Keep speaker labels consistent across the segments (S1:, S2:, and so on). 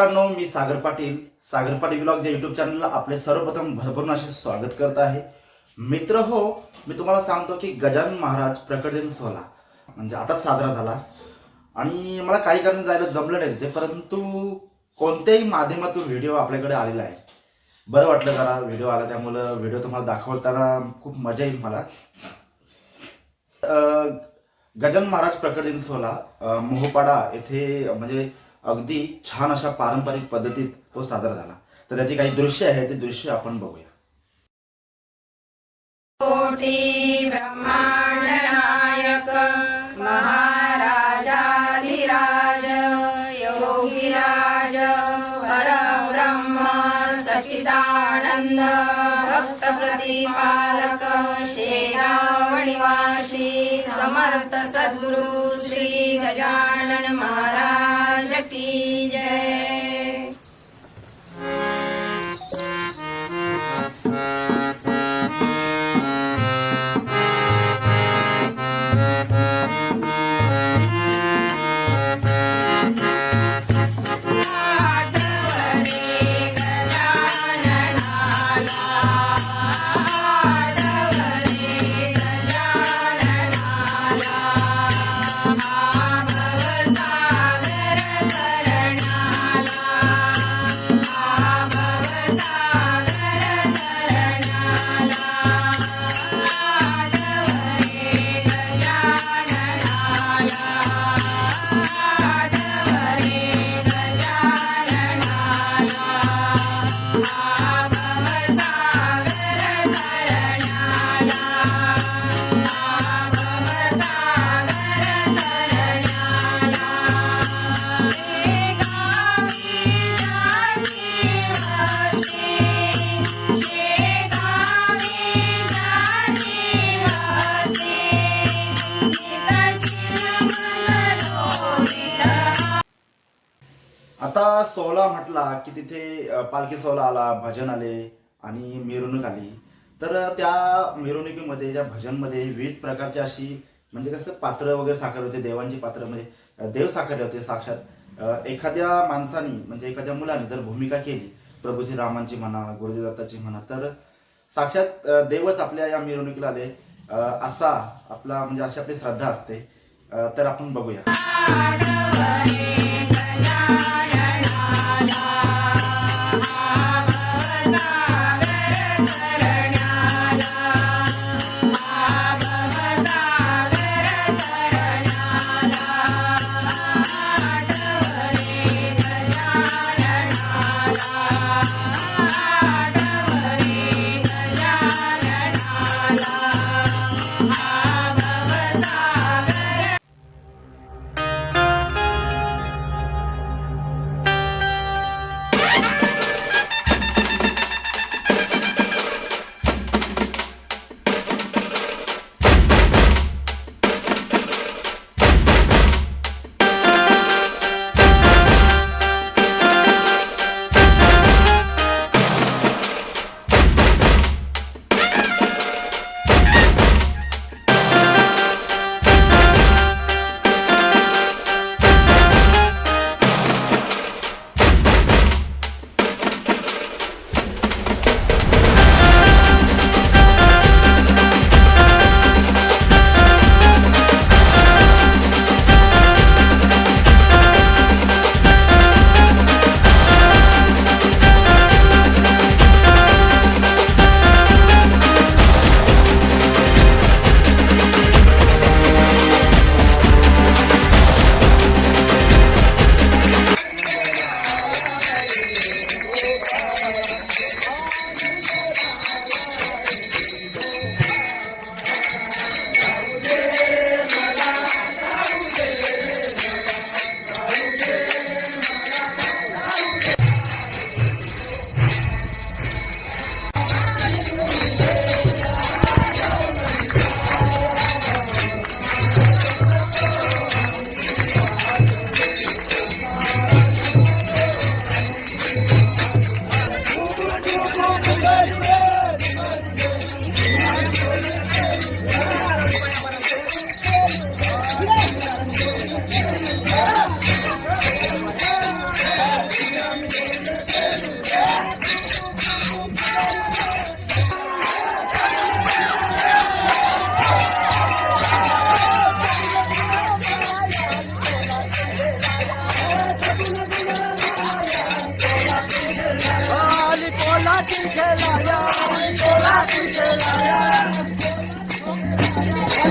S1: मित्रांनो मी सागर पाटील. सागर पाटील ब्लॉग या युट्यूब चॅनलला आपले सर्वप्रथम भरभरून असे स्वागत करत आहे. मित्र हो मी तुम्हाला सांगतो की गजानन महाराज प्रकट दिन सोहळा म्हणजे आताच साजरा झाला. आणि मला काही कारण जायला जमलं नाही तिथे परंतु कोणत्याही माध्यमातून व्हिडिओ आपल्याकडे आलेला आहे. बरं वाटलं जरा व्हिडिओ आला त्यामुळं व्हिडिओ तुम्हाला दाखवताना खूप मजा येईल मला. अ, गजानन महाराज प्रकट दिन सोहळा मोहपाडा येथे म्हणजे अगदी छान अशा पारंपरिक पद्धतीत तो सादर झाला. तर त्याची काही दृश्य आहे ते दृश्य आपण बघूया.
S2: आनंद भक्त प्रतिपालक शेरावणिवासी समर्थ सद्गुरु श्री गजानन महाराज की जय।
S1: आता सोहळा म्हटला की तिथे पालखी सोहळा आला भजन आले आणि मिरवणूक आली. तर त्या मिरवणुकीमध्ये त्या भजनमध्ये विविध प्रकारची अशी म्हणजे कसं पात्र वगैरे साखर होते देवांची पात्र म्हणजे देव साखरले होते साक्षात. एखाद्या माणसानी म्हणजे एखाद्या मुलाने जर भूमिका केली प्रभू श्री रामांची म्हणा गुरुदेव दत्ताची म्हणा तर साक्षात देवच आपल्या या मिरवणुकीला आले. असा आपला म्हणजे अशी आपली श्रद्धा असते. तर आपण बघूया.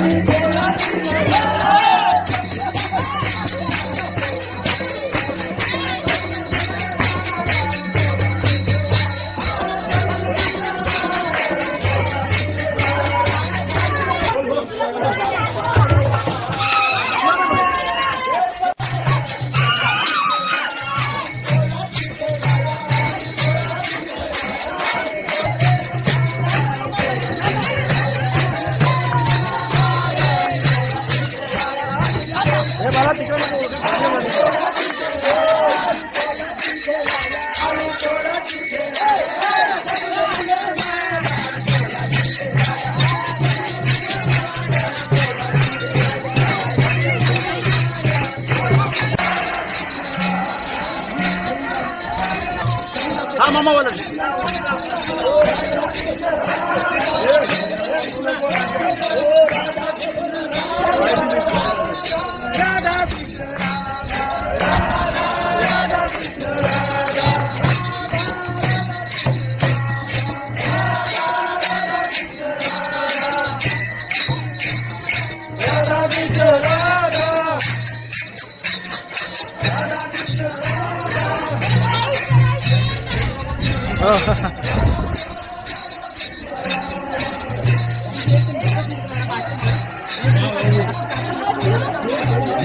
S1: Thank you.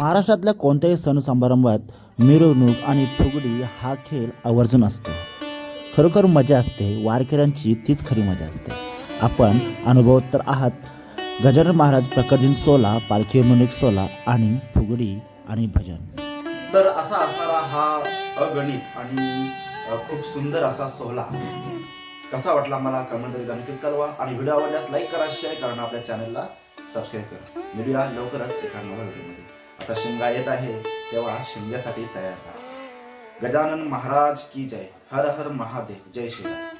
S3: महाराष्ट्रातल्या कोणत्याही सण समारंभात मिरवणूक आणि फुगडी हा खेळ आवर्जून असतो. खरोखर मजा असते. वारकऱ्यांची तीच खरी मजा असते. आपण अनुभव तर आहात. गजानन महाराज प्रकटदिन सोला पालखी मिरवणूक सोला आणि फुगडी आणि भजन.
S1: तर असा असणारा हा अगणित आणि खूप सुंदर असा सोहळा. कसा वाटला मला कमेंट तरी नक्कीच कळवा आणि व्हिडिओ आवडल्यास लाईक करा शेअर करा आणि आपल्या चॅनलला सबस्क्राईब करा. मिळूया लवकरच एका नव्या व्हिडिओमध्ये आता शिमगा येत आहे तेव्हा शिमग्यासाठी तयार राहा. गजानन महाराज की जय. हर हर महादेव. जय श्रीराम.